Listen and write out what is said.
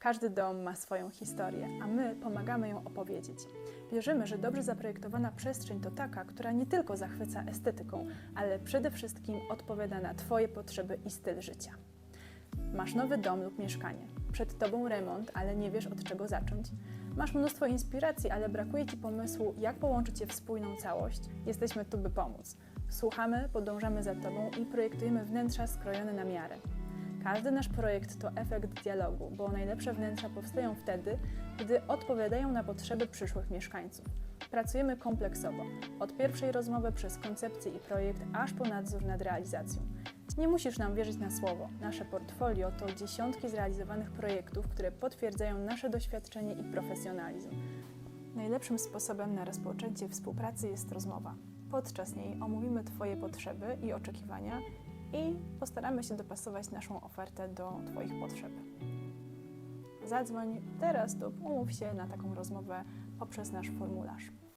Każdy dom ma swoją historię, a my pomagamy ją opowiedzieć. Wierzymy, że dobrze zaprojektowana przestrzeń to taka, która nie tylko zachwyca estetyką, ale przede wszystkim odpowiada na Twoje potrzeby i styl życia. Masz nowy dom lub mieszkanie. Przed Tobą remont, ale nie wiesz od czego zacząć. Masz mnóstwo inspiracji, ale brakuje Ci pomysłu, jak połączyć je w spójną całość. Jesteśmy tu, by pomóc. Słuchamy, podążamy za Tobą i projektujemy wnętrza skrojone na miarę. Każdy nasz projekt to efekt dialogu, bo najlepsze wnętrza powstają wtedy, gdy odpowiadają na potrzeby przyszłych mieszkańców. Pracujemy kompleksowo, od pierwszej rozmowy przez koncepcję i projekt, aż po nadzór nad realizacją. Nie musisz nam wierzyć na słowo. Nasze portfolio to dziesiątki zrealizowanych projektów, które potwierdzają nasze doświadczenie i profesjonalizm. Najlepszym sposobem na rozpoczęcie współpracy jest rozmowa. Podczas niej omówimy Twoje potrzeby i oczekiwania i postaramy się dopasować naszą ofertę do Twoich potrzeb. Zadzwoń teraz lub umów się na taką rozmowę poprzez nasz formularz.